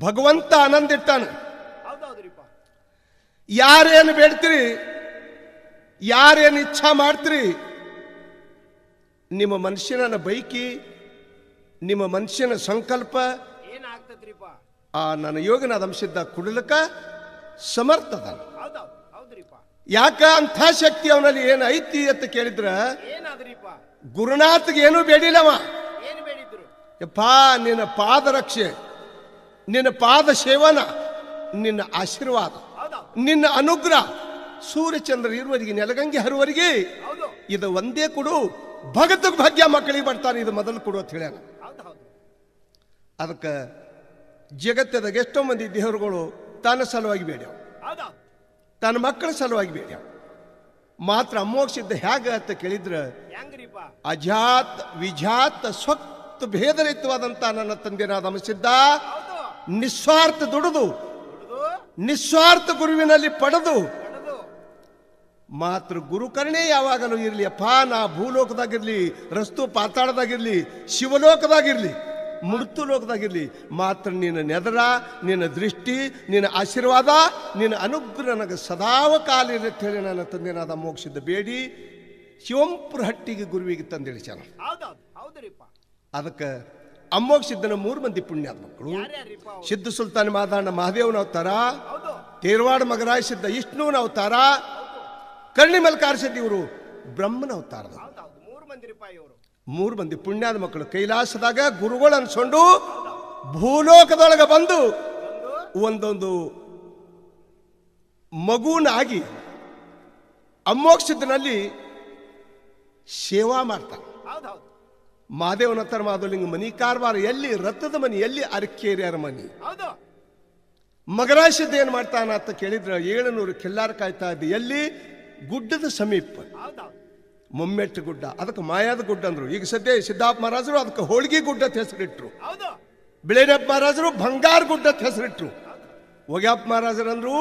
ಭಗವಂತ ಆನಂದ ಇಟ್ಟಾನ ಹೌದೌದ್ರಿಪ್ಪ. ಯಾರೇನು ಬೇಡ್ತೀರಿ ಯಾರೇನು ಇಚ್ಛಾ ಮಾಡ್ತೀರಿ ನಿಮ್ಮ ಮನುಷ್ಯನ ಬೈಕಿ ನಿಮ್ಮ ಮನುಷ್ಯನ ಸಂಕಲ್ಪ ಆ ನನ್ನ ಯೋಗನಾದ ಅಂಶದ ಕುಡಲಕ ಸಮರ್ಥದ. ಯಾಕ ಅಂಥ ಶಕ್ತಿ ಅವನಲ್ಲಿ ಏನು ಐತಿ ಅಂತ ಕೇಳಿದ್ರ ಗುರುನಾಥ್ಗೆ ಏನೂ ಬೇಡಿಲ್ಲವ. ಯಪ್ಪಾ ನಿನ್ನ ಪಾದರಕ್ಷೆ ನಿನ್ನ ಪಾದ ಸೇವನ ನಿನ್ನ ಆಶೀರ್ವಾದ ನಿನ್ನ ಅನುಗ್ರಹ. ಸೂರ್ಯಚಂದ್ರ ಇರುವರಿಗೆ ನೆಲಗಂಗೆ ಹರುವರಿಗೆ ಇದು ಒಂದೇ ಕೊಡು. ಭಗತ ಭಾಗ್ಯ ಮಕ್ಕಳಿಗೆ ಬರ್ತಾರೆ ಇದು ಮೊದಲು ಕೊಡು ಅಂತ ಹೇಳ್ಯಾನ. ಹೌದು ಅದಕ್ಕೆ ಜಗತ್ತದಾಗ ಎಷ್ಟೋ ಮಂದಿ ದೇವರುಗಳು ತನ್ನ ಸಲುವಾಗಿ ಬೇಡ್ಯಾವ. ತನ್ನ ಮಕ್ಕಳ ಸಲುವಾಗಿ ಬೇಡ್ಯಾವ. ಮಾತ್ರ ಅಮೋಕ್ಷಿದ್ದ ಹೇಗ ಅಂತ ಕೇಳಿದ್ರೆ ಅಜಾತ್ ವಿಜಾತ್ ಸ್ವತ್ ಭೇದರಹಿತವಾದಂತ ನನ್ನ ತಂದೆನಾದ ಅಮಸಿದ್ದ ನಿಸ್ವಾರ್ಥ ದುಡಿದು ನಿಸ್ವಾರ್ಥ ಗುರುವಿನಲ್ಲಿ ಪಡೆದು ಮಾತ್ರ ಗುರುಕರ್ಣೆ ಯಾವಾಗಲೂ ಇರಲಿ ಅಪ್ಪ ನಾ ಭೂಲೋಕದಾಗಿರ್ಲಿ ರಸ್ತು ಪಾತಾಳದಾಗಿರ್ಲಿ ಶಿವಲೋಕದಾಗಿರ್ಲಿ ಮೃತ್ಯು ಲೋಕದಾಗಿರ್ಲಿ ಮಾತ್ರ ನಿನ್ನ ನೆದರ ನಿನ್ನ ದೃಷ್ಟಿ ನಿನ್ನ ಆಶೀರ್ವಾದ ನಿನ್ನ ಅನುಗ್ರಹ ನನಗೆ ಸದಾವ ಕಾಲ ಇರುತ್ತೆ ಹೇಳಿ ನನ್ನ ತಂದೆನಾದ ಮೋಕ್ಷದ ಬೇಡಿ ಶಿವಂಪುರ ಹಟ್ಟಿಗೆ ಗುರುವಿಗೆ ತಂದಿಳಿಸ್ಯಾನ ಹೌದೌದು ಹೌದ್ರಿಪ್ಪ ಸಿದ್ಧನ ಮೂರು ಮಂದಿ ಪುಣ್ಯಾದ ಮಕ್ಕಳು ಸಿದ್ಧ ಸುಲ್ತಾನ್ ಮಾದಾನ ಮಹಾದೇವನ ಅವತಾರ ತೇರವಾಡ ಮಗರಾಯ ಸಿದ್ಧ ವಿಷ್ಣುವಿನ ಅವತಾರ ಕರ್ಣಿ ಮಲ್ಕಾರ ಸಿದ್ಧ ಇವರು ಬ್ರಹ್ಮನ ಅವತಾರದ ಮೂರು ಮಂದಿ ಪುಣ್ಯಾದ ಮಕ್ಕಳು ಕೈಲಾಸದಾಗ ಗುರುಗಳು ಅನ್ಸ್ಕೊಂಡು ಭೂಲೋಕದೊಳಗೆ ಬಂದು ಒಂದು ಒಂದೊಂದು ಮಗುನಾಗಿ ಅಮ್ಮೋಕ್ಷದಲ್ಲಿ ಸೇವಾ ಮಾಡ್ತಾರೆ. ಮಾದೇವನ ಹತ್ರ ಮಾಧವಲಿಂಗ ಮನಿ ಕಾರವಾರ ಎಲ್ಲಿ ರಥದ ಮನಿ ಎಲ್ಲಿ ಅರಕೇರಿಯರ ಮನಿ? ಮಗರಾಶಿದ್ದ ಏನು ಮಾಡ್ತಾನ ಅಂತ ಕೇಳಿದ್ರೆ ಏಳುನೂರು ಕೆಲ್ಲಾರ ಕಾಯ್ತಾ ಇದ್ದ ಎಲ್ಲಿ? ಗುಡ್ಡದ ಸಮೀಪ. ಮೊಮ್ಮೆಟ್ಟು ಗುಡ್ಡ. ಅದಕ್ಕೆ ಮಾಯಾದ ಗುಡ್ಡ ಅಂದ್ರು. ಈಗ ಸದ್ಯ ಸಿದ್ದಾಪ್ ಮಹಾರಾಜರು ಅದಕ್ಕೆ ಹೋಳ್ಗಿ ಗುಡ್ಡ ಅಂತ ಹೆಸರಿಟ್ರು. ಬಿಳೇನಪ್ಪ ಮಹಾರಾಜರು ಬಂಗಾರ ಗುಡ್ಡ ಅಂತ ಹೆಸರಿಟ್ರು. ಒಗ್ಯಾಪ್ ಮಹಾರಾಜರು ಅಂದ್ರು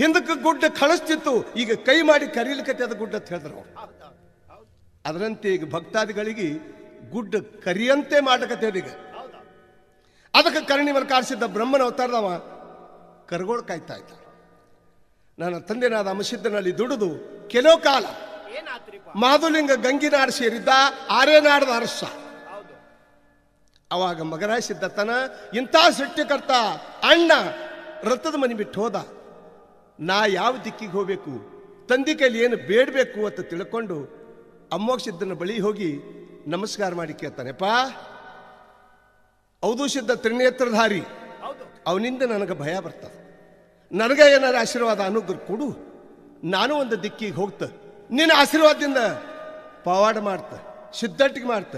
ಹಿಂದಕ್ಕೆ ಗುಡ್ಡ ಕಳಿಸ್ತಿತ್ತು ಈಗ ಕೈ ಮಾಡಿ ಕರೀಲಿಕ್ಕೆ ಅದು ಗುಡ್ಡ ಅಂತ ಹೇಳಿದ್ರು ಅದರಂತೆ ಈಗ ಭಕ್ತಾದಿಗಳಿಗೆ ಗುಡ್ಡ ಕರಿಯಂತೆ ಮಾಡಕತ್ತೇವೀಗ ಅದಕ್ಕೆ ಕರ್ಣಿ ಮೇಲೆ ಕಾಡಿಸಿದ್ದ ಬ್ರಹ್ಮನ ಅವತಾರದವ ಕರ್ಗೋಳ್ ಕಾಯ್ತಾ ಇದ್ದ ನನ್ನ ತಂದೆನಾದ ಅಮಸಿದ್ದನಲ್ಲಿ ದುಡಿದು ಕೆಲವು ಕಾಲ ಮಾಧುಲಿಂಗ ಗಂಗಿನಾಡ ಸೇರಿದ್ದ ಆರೇನಾಡದ ಅರಸ. ಅವಾಗ ಮಗರಾಯ ಸಿದ್ದತನ ಇಂಥ ಸೃಷ್ಟಿಕರ್ತ ಅಣ್ಣ ರಥದ ಮನೆ ಬಿಟ್ಟು ಹೋದ. ನಾ ಯಾವ ದಿಕ್ಕಿಗೆ ಹೋಗಬೇಕು? ತಂದೆ ಕೈಲಿ ಏನು ಬೇಡಬೇಕು ಅಂತ ತಿಳ್ಕೊಂಡು ಅಮ್ಮೋಗ ಸಿದ್ಧನ ಬಳಿ ಹೋಗಿ ನಮಸ್ಕಾರ ಮಾಡಿ ಕೇಳ್ತಾನೆಪ್ಪ. ಹೌದು ಸಿದ್ಧ ತ್ರಿನೇತ್ರಧಾರಿ. ಅವನಿಂದ ನನಗೆ ಭಯ ಬರ್ತದೆ. ನನಗೆ ಏನಾರ ಆಶೀರ್ವಾದ ಅನುಗ್ರಹ ಕೊಡು. ನಾನು ಒಂದು ದಿಕ್ಕಿಗೆ ಹೋಗ್ತ. ನಿನ್ನ ಆಶೀರ್ವಾದದಿಂದ ಪವಾಡ ಮಾಡ್ತ ಸಿದ್ಧಟ್ಟಿಗೆ ಮಾಡ್ತ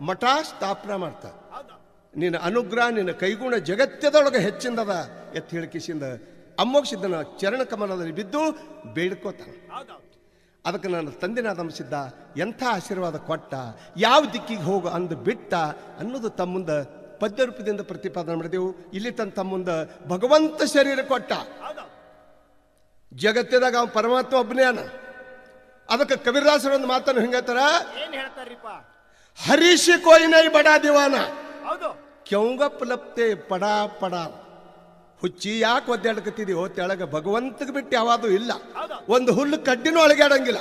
ಮಠ ಸ್ಥಾಪನೆ ಮಾಡ್ತ ನಿನ್ನ ಅನುಗ್ರಹ ನಿನ್ನ ಕೈಗುಣ ಜಗತ್ತದೊಳಗೆ ಹೆಚ್ಚಿಂದದ ಎತ್ತ ಹೇಳಿಕೆಸಿಂದ ಅಮ್ಮೋಕ್ಷಿದ್ದನ ಚರಣ ಕಮಲದಲ್ಲಿ ಬಿದ್ದು ಬೇಡ್ಕೋತಾನೆ. ಅದಕ್ಕೆ ನನ್ನ ತಂದೆನಾದ ಸಿದ್ಧ ಎಂಥ ಆಶೀರ್ವಾದ ಕೊಟ್ಟ ಯಾವ ದಿಕ್ಕಿಗೆ ಹೋಗು ಅಂದು ಬಿಟ್ಟ ಅನ್ನೋದು ತಮ್ಮುಂದ ಪದ್ಯ ರೂಪದಿಂದ ಪ್ರತಿಪಾದನೆ ಮಾಡಿದೆವು. ಇಲ್ಲಿ ತನ್ನ ತಮ್ಮುಂದ ಭಗವಂತ ಶರೀರ ಕೊಟ್ಟ. ಜಗತ್ತಿನಾಗ ಜಗತ್ತಿದಾಗ ಅವ ಪರಮಾತ್ಮ ಒಬ್ಬನೇ ಅನ. ಅದಕ್ಕೆ ಕವಿರಾಸರ ಒಂದು ಮಾತನ್ನು ಹಿಂಗತ್ತಾರ ಹರೀಶಿ ಕೋಯಿನೈ ಬಡಾ ದಿವಾನ. ಕೆಂಗಪ್ಪ ಕೆಂಗಪ್ ಲಪ್ತೆ ಪಡಾ ಪಡಾ. ಹುಚ್ಚಿ ಯಾಕೆ ಒದ್ದಾಡ್ಕತ್ತಿದೀವೋ ಹೋತೆಳಗ ಭಗವಂತಗೆ ಬಿಟ್ಟು ಯಾವಾದು ಇಲ್ಲ. ಒಂದು ಹುಲ್ಲು ಕಡ್ಡಿನೂ ಅಳಗಾಡಂಗಿಲ್ಲ.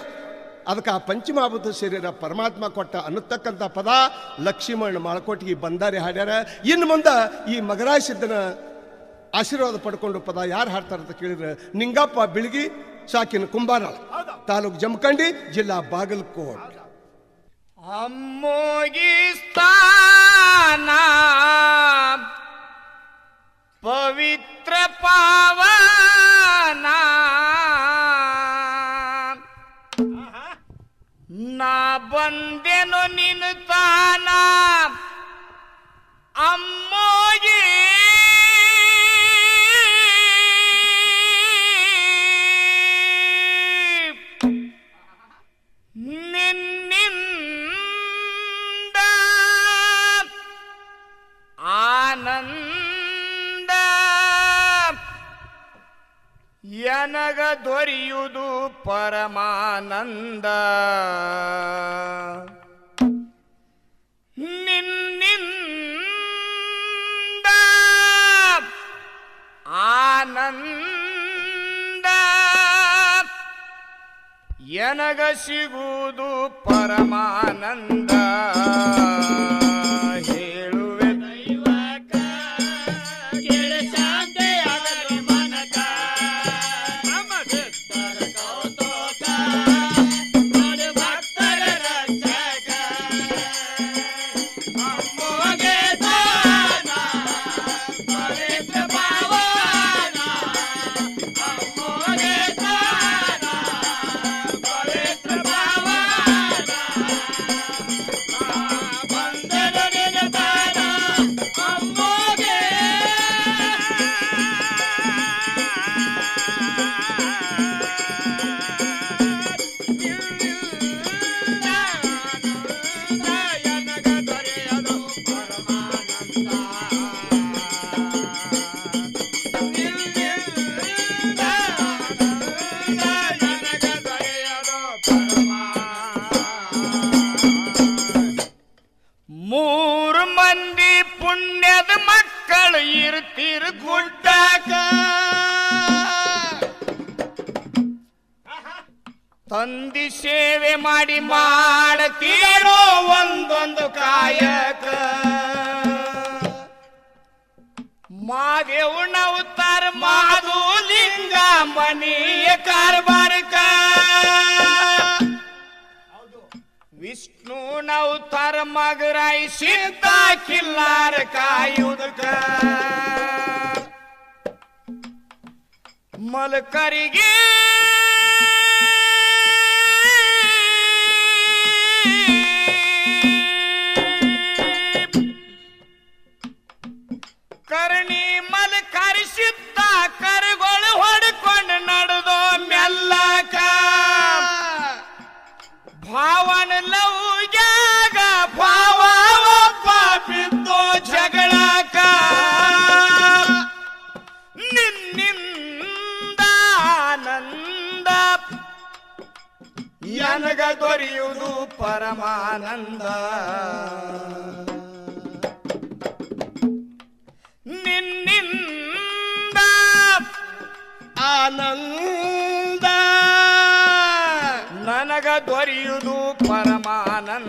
ಅದಕ್ಕೆ ಆ ಪಂಚಮಾಭೂತ ಶರೀರ ಪರಮಾತ್ಮ ಕೊಟ್ಟ ಅನ್ನತಕ್ಕಂಥ ಪದ ಲಕ್ಷ್ಮಣ ಮಾಳ್ಕೋಟಿಗೆ ಬಂದಾರಿ ಹಾಡ್ಯಾರ. ಇನ್ನು ಮುಂದೆ ಈ ಮಗರಾಶಿದ್ದನ ಆಶೀರ್ವಾದ ಪಡ್ಕೊಂಡು ಪದ ಯಾರು ಹಾಡ್ತಾರೆ ಅಂತ ಕೇಳಿದ್ರೆ ನಿಂಗಪ್ಪ ಬಿಳ್ಗಿ ಸಾಕಿನ ಕುಂಬಾರ. ತಾಲೂಕು ಜಮಖಂಡಿ ಜಿಲ್ಲಾ ಬಾಗಲಕೋಟ್. ಅಮ್ಮೋಗಿ ಸ್ಥಾನ ಪವಿತ್ರ ಪಾವನ. ನಾ ಬಂದೆನು ನಿನ್ನ ತಾನ. ಅಮ್ಮೋಗಿ ಎನಗ ದೊರೆಯುವುದು ಪರಮಾನಂದ. ನಿನ್ನಿಂದ ಆನಂದ ಎನಗ ಸಿಗುವುದು ಪರಮಾನಂದ. ಲಿಂಗ ಮನಿಯ ಕಾರ್ಬಾರಕ ವಿಷ್ಣುನ ಅವತಾರ ಮಗರಾಯಿ ಸಿದ್ಧ ಕಿಲ್ಲಾರ ಕಾಯುವುದಕ ಮಲಕರಿಗೆ ಕರ್ಣಿ ಮಲಕರಿ ಸಿದ್ಧ ಕರುಗಳು ಹೊಡ್ಕೊಂಡು ನನಗ ದೊರೆಯುವುದು ಪರಮಾನಂದ. ನಿನ್ನಿಂದ ಆನಂದ. ನನಗ ದೊರೆಯುವುದು ಪರಮಾನಂದ.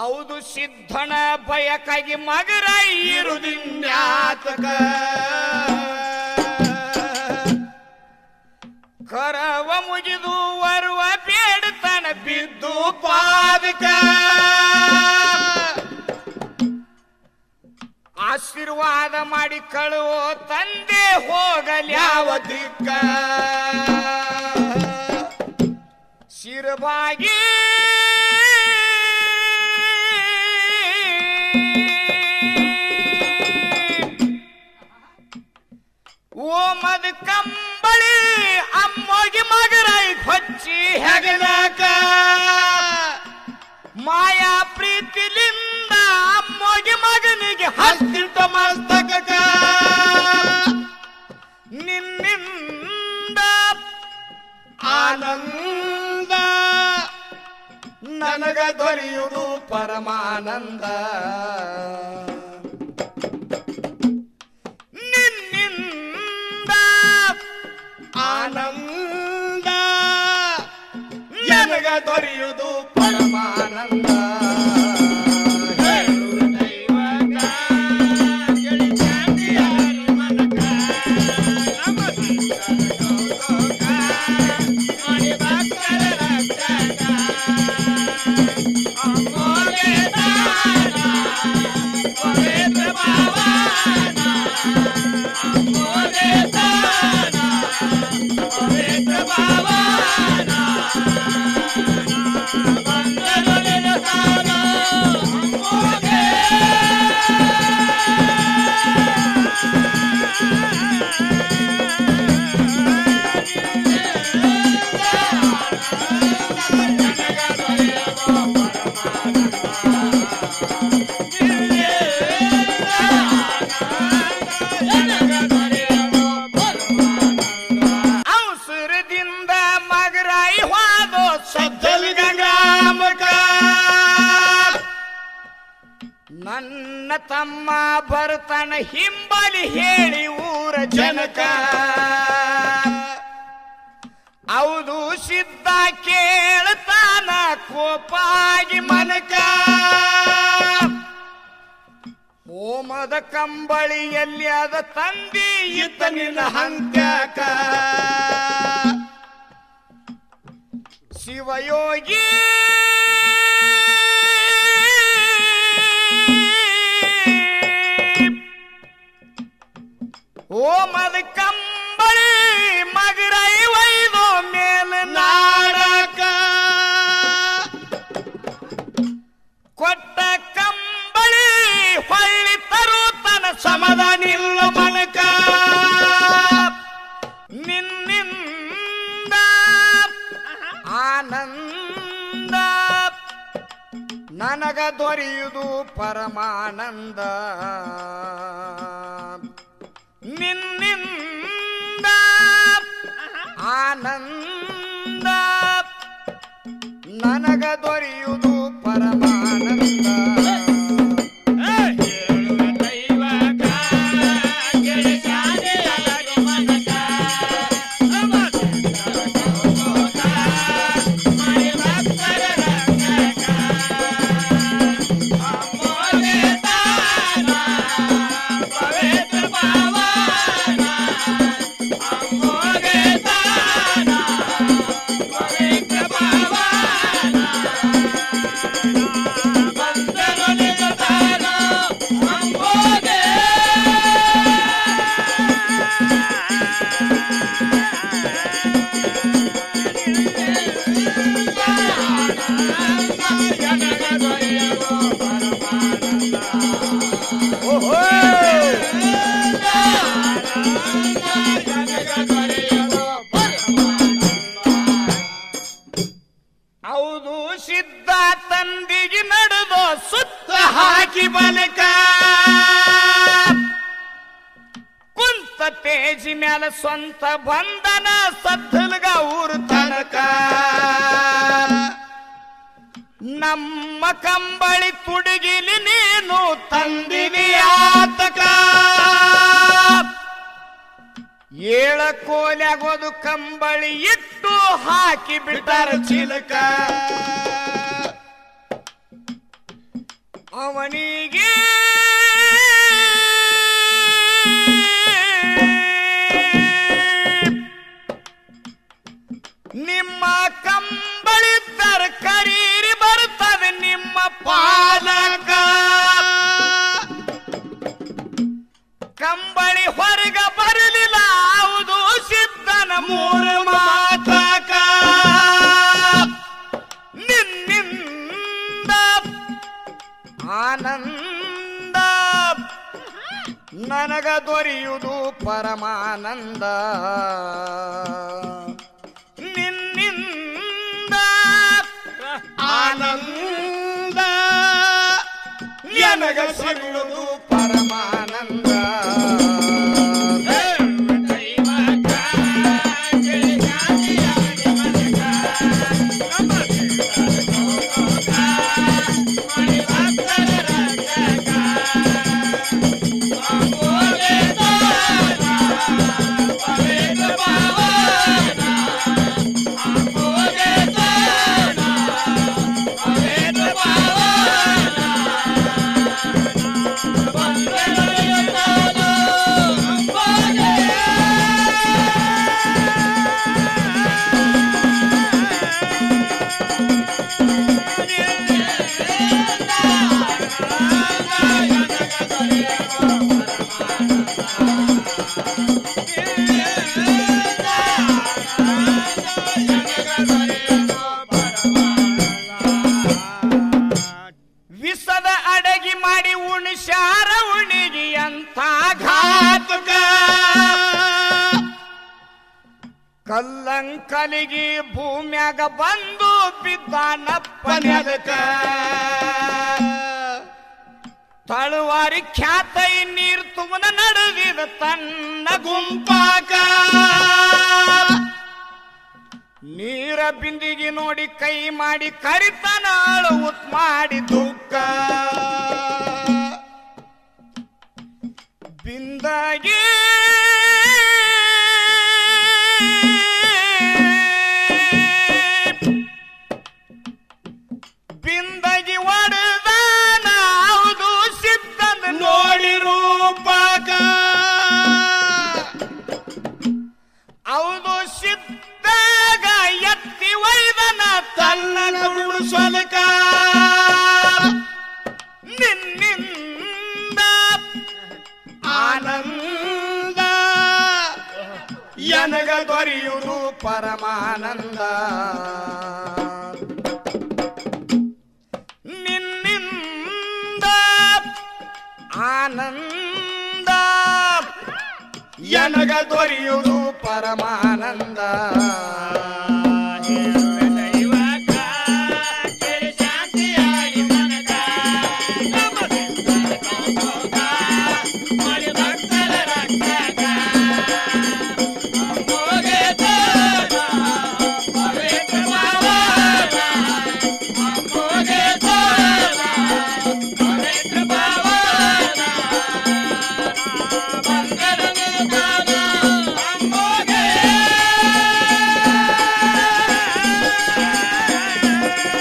ಹೌದು ಸಿದ್ಧನ ಭಯಕ್ಕಾಗಿ ಮಗರ ಇರುದಿನ್ಯಾತಕ ಕರವ ಮುಗಿದು ಬರುವ ಬೇಡತನ ಬಿದ್ದು ಪಾದಕ. ಆಶೀರ್ವಾದ ಮಾಡಿ ಕಳುವೋ ತಂದೆ ಹೋಗಲಿ ಯಾವ ದಿಕ್ಕ. ಶಿರಬಾಗಿ ಓ ಮದ ಕಂಬಳಿ ಅಮ್ಮೋಗಿ ಮಗರೈ ಹೊಚ್ಚಿ ಹೆಗಲಕ ನನಗ ದೊರೆಯುವುದು ಪರಮಾನಂದ. ನಿನ್ನಿಂದ ಆನಂದ ನನಗ ದೊರೆಯುವುದು ಸಜ್ಜಲ್ ग्राम ನನ್ನ ತಮ್ಮ ಬರ್ತನ ಹಿಂಬಲಿ ಹೇಳಿ ಊರ ಜನಕ. ಹೌದು, ಸಿದ್ಧ ಕೇಳ್ತಾನ ಕೋಪಾಗಿ ಮನಕ. ಓಮದ ಕಂಬಳಿಯಲ್ಲಿ ಅದ ತಂದಿ ಇತ್ತ ನಿನ್ನ ಶಿವಯೋಗಿ ಹೋಮದ ಕಂಬಳಿ ಮಗರೈ ನನಗ ದೊರೆಯುವುದು ಪರಮಾನಂದ. ನಿನ್ನಿಂದ ಆನಂದ ನನಗ ದೊರೆಯುವುದು ಸ್ವಂತ ಬಂಧನ ಸದ್ದಲ್ಗ ಊರು ತನಕ. ನಮ್ಮ ಕಂಬಳಿ ತುಡುಗಿಲಿ ನೀನು ಆತಕ. ಏಳ ಕೋಲಾಗೋದು ಕಂಬಳಿ ಇಟ್ಟು ಹಾಕಿ ಬಿಟ್ಟಾರ ಚಿಲಕ. ಅವನಿಗೆ ನನಗ ಕೈ ಮಾಡಿ ಕರಿತನಾಳು ಉತ್ ಮಾಡಿ ದುಃಖ. ಬಿಂದಾಗಿ ಆನಂದ ಎನಗ ದೊರೆಯುವುದು ಪರಮಾನಂದ.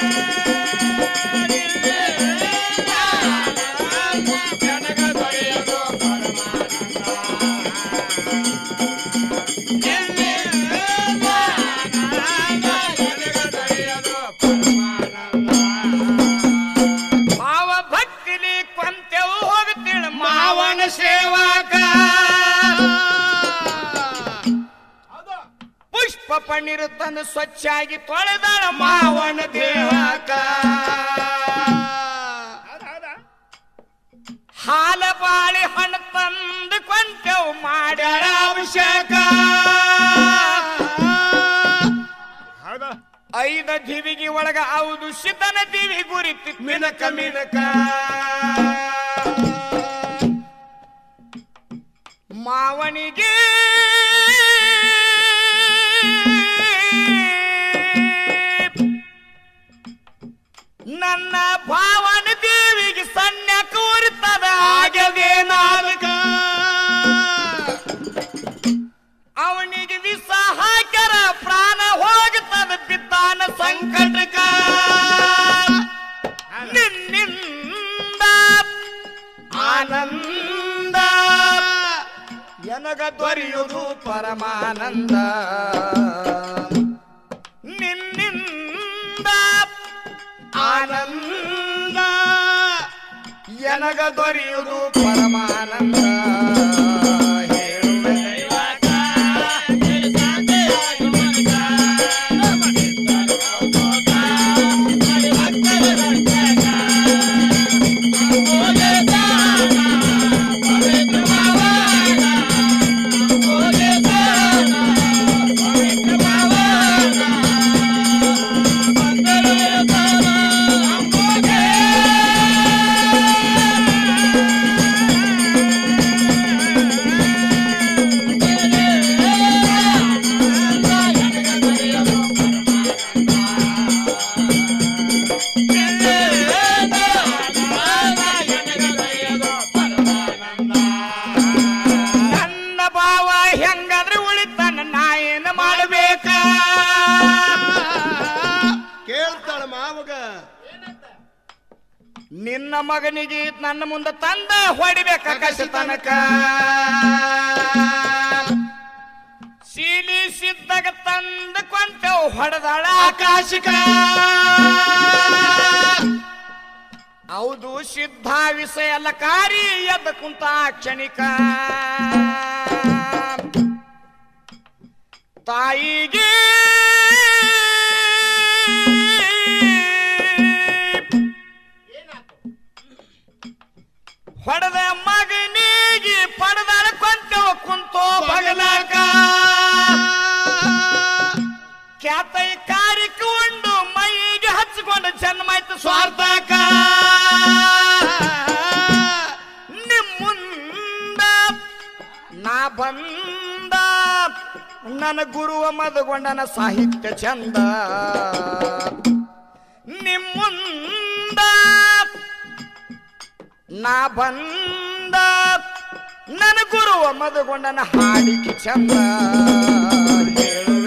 Thank you. ತಂದು ಸ್ವಚ್ಛಾಗಿ ತೊಳೆದಾಳ ಮಾವನ ದೇಹಕ ಹಾಲ ಬಾಳಿ ಹಣ್ಣು ತಂದು ಕೊಂತೆವು ಮಾಡ್ಯಾಳ ಅಭಿಷೇಕ. ಐದ ದಿವಿಗೆ ಒಳಗ ಹೌದು ಶಿತನ ದಿವಿ ಗುರಿತಿ ಮಿನಕ ಮಿನಕ. ಮಾವನಿಗೆ ನನ್ನ ಭಾವನ ದೇವಿಗೆ ಸಣ್ಣ ಕೂರುತ್ತದ ಆಗದೆ ನಾಲ್ಕ ಅವನಿಗೆ ವಿಷ ಹಾಕರ ಪ್ರಾಣ ಹೋಗುತ್ತದ ಬಿದ್ದಾನ ಸಂಕಟಕ. ನಿನ್ನಿಂದ ಆನಂದ ಎನಗ ದೊರೆಯುವುದು ಪರಮಾನಂದ. ಎನಗ ದೊರೆಯುವುದು ಪರಮಾನಂದ. ಮಗನಿಗೆ ನನ್ನ ಮುಂದೆ ತಂದ ಹೊಡಿಬೇಕ ಕಷ್ಟ ತನಕ. ಸೀಲಿ ಸಿದ್ದಾಗ ತಂದ ಕೊಂಟವು ಹೊಡೆದಾಳ. ಆಕಾಶಕ. ಹೌದು ಸಿದ್ಧ ವಿಷಯ ಕಾರಿ ಎದ್ದ ಕುಂತ ಕ್ಷಣಿಕ. ತಾಯಿಗೆ ನನ್ನ ಗುರುವ ಮದಗೊಂಡನ ಸಾಹಿತ್ಯ ಚಂದ. ನಿಮ್ಮುಂದ ನಾ ಬಂದ ನನ್ನ ಗುರುವ ಮದಗೊಂಡನ ಹಾಡಿಕೆ ಚಂದ. ಹೇಳುವೆ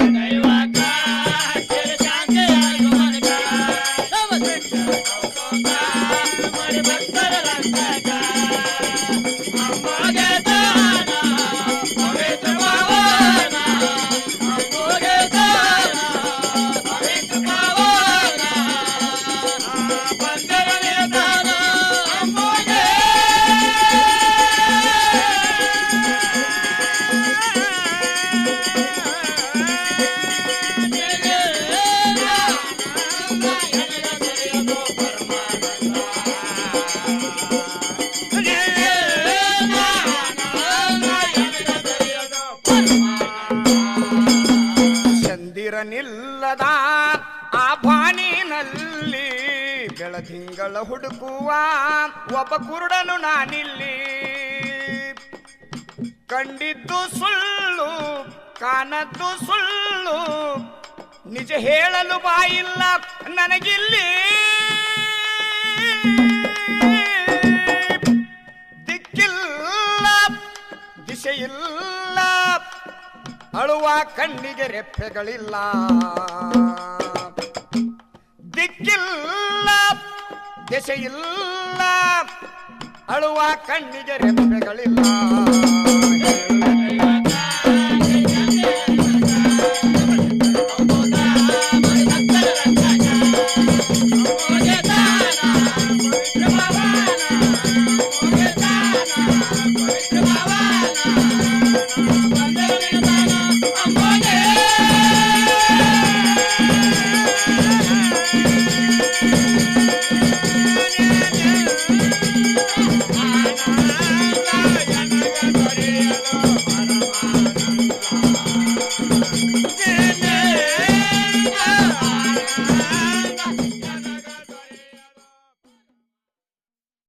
ಚಂದಿರನಿಲ್ಲದ ಆ ಬಾಣಿನಲ್ಲಿ ಬೆಳದಿಂಗಳ ಹುಡುಕುವ ಒಬ್ಬ ಕುರುಡನು ನಾನಿಲ್ಲಿ. ಕಂಡಿದ್ದು ಸುಳ್ಳು ಕಾಣದ್ದು ಸುಳ್ಳು, ನಿಜ ಹೇಳಲು ಬಾಯಿಲ್ಲ ನನಗಿಲ್ಲಿ. ದಿಕ್ಕಿಲ್ಲ, ದಿಶೆಯಿಲ್ಲ. ಅಳುವ ಕಣ್ಣಿಗೆ ರೆಪ್ಪೆಗಳಿಲ್ಲ. ದಿಕ್ಕಿಲ್ಲ ದೆಸೆಯಿಲ್ಲ ಅಳುವ ಕಣ್ಣಿಗೆ ರೆಪ್ಪೆಗಳಿಲ್ಲ.